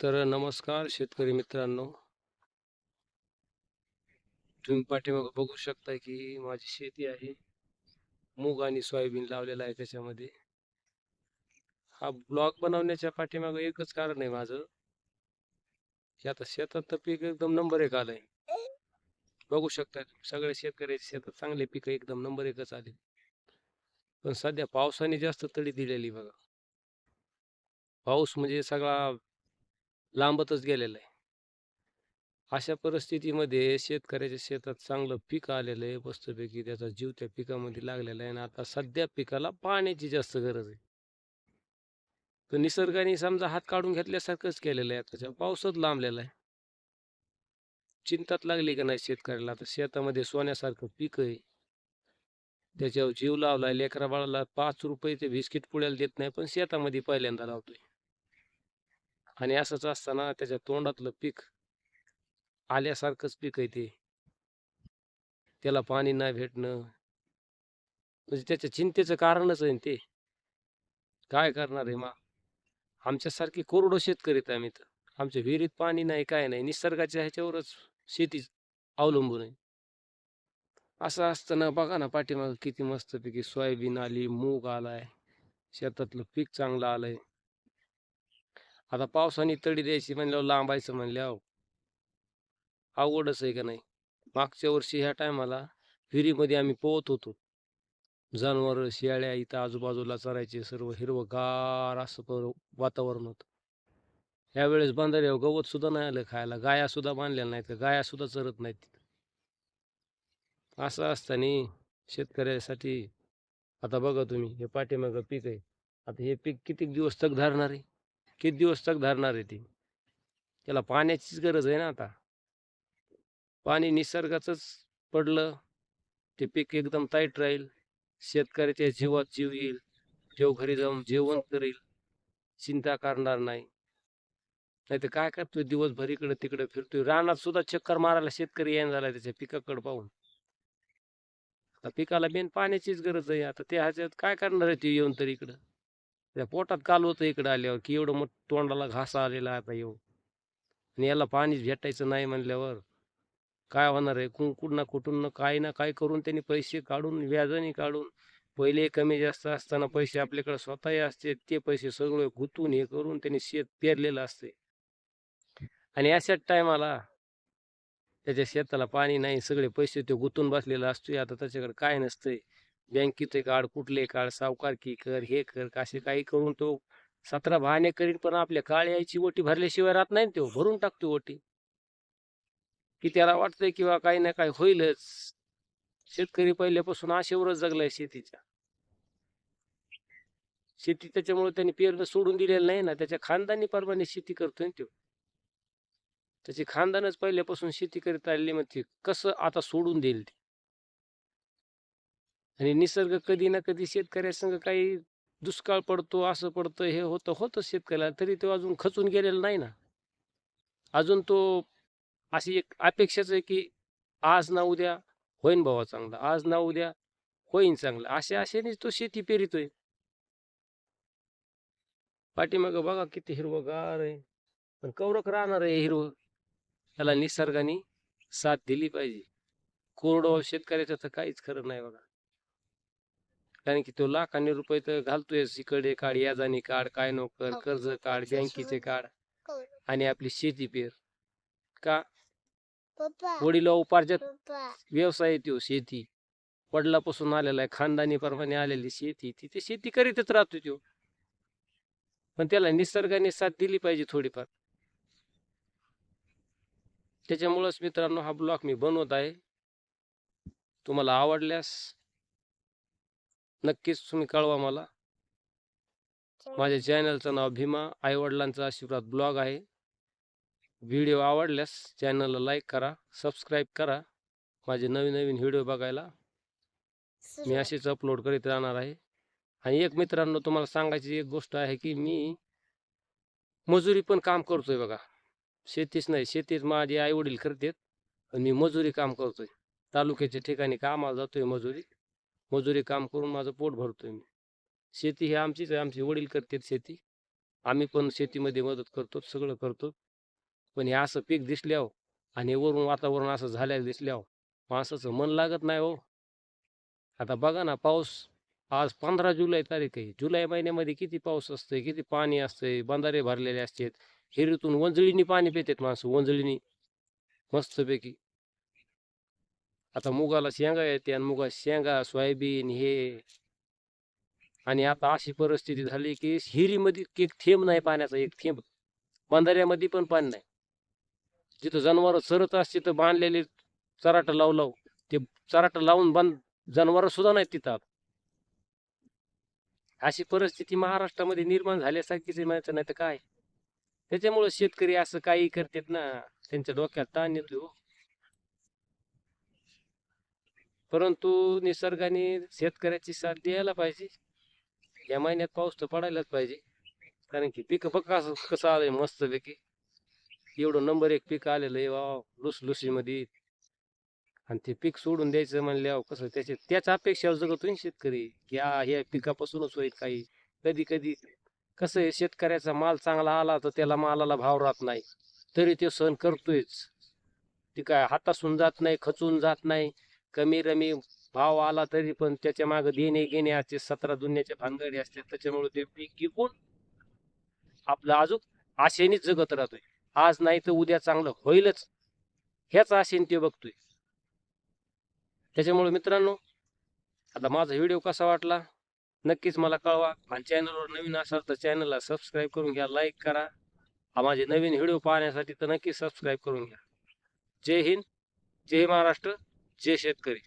तर नमस्कार शेतकरी मित्रांनो. तुम्ही पाठीमागं बघू शकता की माझी शेती आहे. मूग आणि सोयाबीन लावलेलं आहे त्याच्यामध्ये. हा ब्लॉग बनवण्याच्या पाठीमागं एकच कारण आहे माझं. की आता शेतात तर पीक एकदम नंबर एक आलंय. बघू शकता सगळे सगळ्या शेतात चांगले पीक एकदम नंबर एकच आले. पण सध्या पावसाने जास्त तडी दिलेली बघा. पाऊस म्हणजे सगळा लांबतच गेलेला आहे. अशा परिस्थितीमध्ये शेतकऱ्याच्या शेतात चांगलं पीक आलेलं आहे मस्तपैकी त्याचा जीव त्या पिकामध्ये लागलेला आहे आणि आता सध्या पिकाला पाण्याची जास्त गरज आहे. तर निसर्गाने समजा हात काढून घेतल्यासारखंच केलेलं आहे त्याच्या पावसात लांबलेला आहे. चिंतात लागली का नाही शेतकऱ्याला? आता शेतामध्ये सोन्यासारखं पीक आहे. त्याच्यावर जीव लावलाय लेकरा बाळाला पाच रुपये ते बिस्किट पुड्याला देत नाही पण शेतामध्ये पहिल्यांदा लावतोय. आणि असंच असताना त्याच्या तोंडातलं पीक आल्यासारखंच पीक आहे ते. त्याला पाणी नाही भेटणं. म्हणजे त्याच्या चिंतेचं कारणच आहे ते. काय करणार आहे मा? आमच्यासारखी कोरडो शेतकरी आहेत आम्ही तर. आमच्या विहिरीत पाणी नाही काय नाही. निसर्गाच्या ह्याच्यावरच शेती अवलंबून आहे. असं असताना बघा ना पाठीमागं किती मस्तपैकी सोयाबीन आली मूग आलाय. शेतातलं पीक चांगलं आलंय. आता पावसाने तडी द्यायची म्हणल्यावर लांबायचं म्हणल्यावर अवघडच आहे का नाही? मागच्या वर्षी ह्या टायमाला विहिरीमध्ये आम्ही पोहत होतो. जनावर शेळ्या इथं आजूबाजूला चरायचे सर्व हिरवंगार असं वातावरण होतं. यावेळेस बांधाऱ्यावर गवत सुद्धा नाही आलं खायला. गाया सुद्धा बांधलेल्या नाहीत का गाया सुद्धा चरत नाहीत तिथं. असं असताना शेतकऱ्यासाठी आता बघा तुम्ही हे पाठीमागं पीक आहे. आता हे पीक किती दिवस तग धरणार आहे? किती दिवस तक धरणार आहे ती? त्याला पाण्याचीच गरज आहे ना आता. पाणी निसर्गाचंच पडलं ते पीक एकदम ताईट राहील. शेतकऱ्याच्या जीवात जीव येईल. जेव घरी जाऊन जेवण करेल. चिंता करणार नाही. नाही तर काय करतोय दिवसभर इकडे तिकडे फिरतोय. रानात सुद्धा चक्कर मारायला शेतकरी येण झाला त्याच्या पिकाकडे पाहून. आता पिकाला मेन पाण्याचीच गरज आहे. आता ते ह्याच्यात काय करणार आहे ते येऊन तर इकडं? त्या पोटात काल होतं इकडं आल्यावर की एवढं मोठं तोंडाला घासा आलेला आता येऊ आणि याला पाणीच भेटायचं नाही म्हणल्यावर काय होणार आहे? कुण कुठं ना कुठून ना काय ना काय करून त्यांनी पैसे काढून व्याजाने काढून पहिले कमी जास्त असताना पैसे आपल्याकडे स्वतःही असते ते पैसे सगळे गुंतून हे करून त्यांनी शेत पेरलेलं असते. आणि अशाच टायमाला त्याच्या शेताला पाणी नाही सगळे पैसे ते गुंतून बसलेला असतोय आता त्याच्याकडे काय नसतंय. बँकेचे काढ कुठले काढ सावकारकी कर हे कर असे काही करून तो सतरा बहाणे करीन पण आपल्या काळ यायची ओटी भरल्याशिवाय राहत नाही तो. भरून टाकतो ओटी. की त्याला वाटतंय किंवा काही ना काही होईलच. शेतकरी पहिल्यापासून आशेवरच जगलाय शेतीच्या. शेती त्याच्यामुळे त्यांनी पेरणं सोडून दिलेलं नाही ना. त्याच्या खानदानी प्रमाणे शेती करतोय ना तो. त्याची खानदानच पहिल्यापासून शेती करीत आलेली ते कसं आता सोडून देईल ते? आणि निसर्ग कधी ना कधी शेतकऱ्यासंग काही दुष्काळ पडतो असं पडतं हे होतं होतं शेतकऱ्याला तरी तो अजून खचून गेलेला नाही ना. अजून तो अशी एक अपेक्षाच आहे की आज ना उद्या होईन भावा चांगला आज ना उद्या होईन चांगलं अशा आशेनेच तो शेती पेरितोय. पाठीमागं बघा किती हिरवगार आहे. पण कवरक राहणार आहे हिरव. त्याला निसर्गाने साथ दिली पाहिजे. कोरडो शेतकऱ्याचं तर काहीच खरं नाही बघा. कारण की तो लाखांनी रुपये तर घालतोय इकडे काढ याजानी काढ काय नोकर कर्ज काढ बँकेचे काढ आणि आपली शेती पेर. का? वडील उपार्जक व्यवसाय आहे तो शेती. वडिलापासून आलेला आहे खानदानी प्रमाणे आलेली शेती ती ते शेती करीतच राहतो तो. पण त्याला निसर्गाने साथ दिली पाहिजे थोडीफार. त्याच्यामुळंच मित्रांनो हा ब्लॉग मी बनवत आहे. तुम्हाला आवडल्यास नक्कीच तुम्ही कळवा मला. माझ्या चॅनलचं नाव भीमा आईवडिलांचा आशीर्वाद ब्लॉग आहे. व्हिडिओ आवडल्यास चॅनलला लाईक करा सबस्क्राईब करा. माझे नवीन नवीन व्हिडिओ बघायला मी असेच अपलोड करीत राहणार आहे. आणि एक मित्रांनो तुम्हाला सांगायची एक गोष्ट आहे की मी मजुरी पण काम करतोय बघा. शेतीच नाही शेतीच माझे आई वडील करतात. आणि मी मजुरी काम करतोय. तालुक्याच्या ठिकाणी कामाला जातोय मजुरी. मजुरी काम करून माझं पोट भरतोय मी. शेती ही आमचीच आहे. आमचे वडील करतात शेती. आम्ही पण शेतीमध्ये मदत करतो सगळं करतो. पण हे असं पीक दिसल्यावर आणि वरून वातावरण असं झाल्यावर दिसल्यावर माणसाचं मन लागत नाही हो. आता बघा ना पाऊस आज पंधरा जुलै तारीख आहे. जुलै महिन्यामध्ये किती पाऊस असतोय किती पाणी असतंय बंधारे भरलेले असतात. हिरीतून वंजळीनी पाणी पितात माणसं वंजळीनी. मस्तपैकी. आता मुगाला शेंगा येते आणि मुगा शेंगा सोयाबीन हे. आणि आता अशी परिस्थिती झाली की हिरीमध्ये एक थेंब नाही पाण्याचा एक थेंब. बंधाऱ्यामध्ये पण पाणी नाही. जिथं जनावर चरत असते तर बांधलेले चराट लावू लावू. ते चराट लावून बांध जनावर सुद्धा नाहीत तिथं अशी परिस्थिती महाराष्ट्रामध्ये निर्माण झाल्यासारखीच म्हणायचं नाही तर काय? त्याच्यामुळे शेतकरी असं काही करतात ना त्यांच्या डोक्यात ताण येतो हो. परंतु निसर्गाने शेतकऱ्याची साथ द्यायला पाहिजे. या महिन्यात पाऊस तर पडायलाच पाहिजे. कारण की पीक बघ कसं कसं आलंय मस्त पैकी एवढं नंबर एक पीक आलेलं आहे वा लुसलुसीमध्ये आणि ते पीक सोडून द्यायचं म्हणल्यावर कसं त्याचे त्याच अपेक्षा जगतोय ना शेतकरी. की हा ह्या पिकापासूनच होईल काही. कधी कधी कसं आहे शेतकऱ्याचा माल चांगला आला तर त्याला मालाला भाव राहत नाही. तरी ते सहन करतोयच. ते काय हातासून जात नाही खचून जात नाही. कमी रमी भाव आला तरी पण त्याच्यामागे देणे घेणे असते सतरा दुनियाच्या भानगडी असते. त्याच्यामुळे ते पीक विकून आपलं अजून आशेनेच जगत राहतोय. आज नाही तर उद्या चांगलं होईलच. ह्याच आशेने ते बघतोय. त्याच्यामुळे मित्रांनो आता माझा व्हिडिओ कसा वाटला? नक्कीच मला कळवा. आणि चॅनलवर नवीन असाल तर चॅनलला सबस्क्राईब करून घ्या लाईक करा. माझे नवीन व्हिडिओ पाहण्यासाठी तर नक्की सबस्क्राईब करून घ्या. जय हिंद जय महाराष्ट्र. जय शेतकरी